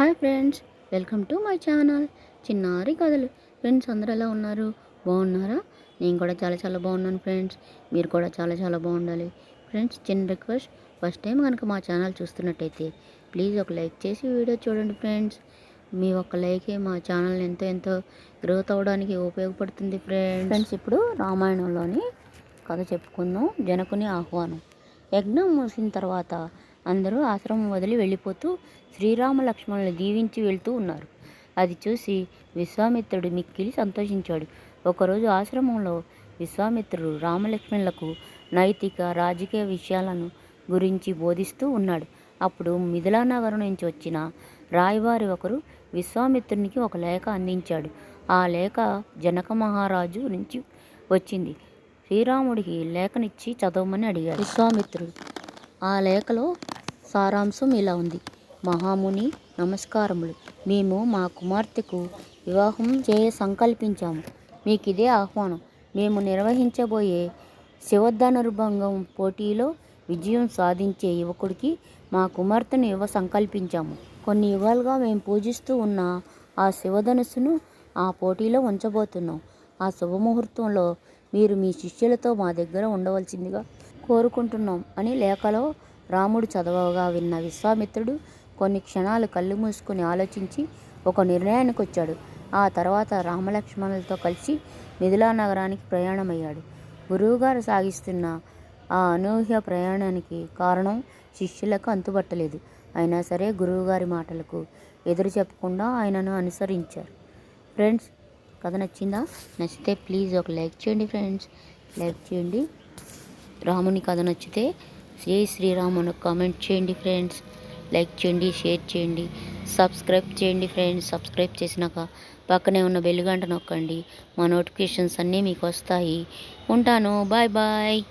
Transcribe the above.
Hi friends welcome to my channel. చిన్నారి కథలు. Friends అందరూ ఎలా ఉన్నారు? బాగున్నారా? నేను కూడా చాలా చాలా బాగున్నాను ఫ్రెండ్స్. మీరు కూడా చాలా చాలా బాగుండాలి. ఫ్రెండ్స్ చిన్న రిక్వెస్ట్. ఫస్ట్ టైం కనుక మా ఛానల్ చూస్తున్నట్టయితే ప్లీజ్ ఒక లైక్ చేసి వీడియో చూడండి ఫ్రెండ్స్. మీ ఒక్క లైకే మా ఛానల్ ఎంతో ఎంతో గ్రోత్ అవ్వడానికి ఉపయోగపడుతుంది ఫ్రెండ్స్. ఫ్రెండ్స్ ఇప్పుడు రామాయణంలోని కథ చెప్పుకుందాం. జనకుని ఆహ్వానం. యజ్ఞం ముగిసిన తర్వాత అందరూ ఆశ్రమం వదిలి వెళ్ళిపోతూ శ్రీరామ లక్ష్మణులు దీవించి వెళ్తూ ఉన్నారు. అది చూసి విశ్వామిత్రుడు మిక్కిలి సంతోషించాడు. ఒకరోజు ఆశ్రమంలో విశ్వామిత్రుడు రామలక్ష్మణులకు నైతిక రాజకీయ విషయాలను గురించి బోధిస్తూ ఉన్నాడు. అప్పుడు మిథిలానగరం నుంచి వచ్చిన రాయవారి ఒకరు విశ్వామిత్రునికి ఒక లేఖ అందించాడు. ఆ లేఖ జనక మహారాజు నుంచి వచ్చింది. శ్రీరాముడికి లేఖనిచ్చి చదవమని అడిగాడు. విశ్వామిత్రుడు ఆ లేఖలో సారాంశం ఇలా ఉంది. మహాముని నమస్కారములు. మేము మా కుమార్తెకు వివాహం చేయ సంకల్పించాము. మీకు ఇదే ఆహ్వానం. మేము నిర్వహించబోయే శివధనుర్భంగం పోటీలో విజయం సాధించే యువకుడికి మా కుమార్తెను ఇవ్వ సంకల్పించాము. కొన్ని యుగాలుగా మేము పూజిస్తూ ఉన్న ఆ శివధనుస్సును ఆ పోటీలో ఉంచబోతున్నాం. ఆ శుభముహూర్తంలో మీరు మీ శిష్యులతో మా దగ్గర ఉండవలసిందిగా కోరుకుంటున్నాం అని లేఖలో రాముడు చదవగా విన్న విశ్వామిత్రుడు కొన్ని క్షణాలు కళ్ళు మూసుకుని ఆలోచించి ఒక నిర్ణయానికి వచ్చాడు ఆ తర్వాత రామలక్ష్మణులతో కలిసి మిథిలా నగరానికి ప్రయాణమయ్యాడు. గురువుగారు సాగిస్తున్న ఆ అనూహ్య ప్రయాణానికి కారణం శిష్యులకు అంతుబట్టలేదు. అయినా సరే గురువుగారి మాటలకు ఎదురు చెప్పకుండా ఆయనను అనుసరించారు. ఫ్రెండ్స్ కథ నచ్చిందా? నచ్చితే ప్లీజ్ ఒక లైక్ చేయండి ఫ్రెండ్స్. లైక్ చేయండి. రాముని కథ నచ్చితే శ్రీ శ్రీరామును కామెంట్ చేయండి ఫ్రెండ్స్ లైక్ చేయండి షేర్ చేయండి. సబ్స్క్రైబ్ చేయండి ఫ్రెండ్స్ సబ్స్క్రైబ్ చేసినాక పక్కనే ఉన్న బెల్ నొక్కండి. మా నోటిఫికేషన్స్ అన్నీ మీకు వస్తాయి. ఉంటాను. Bye bye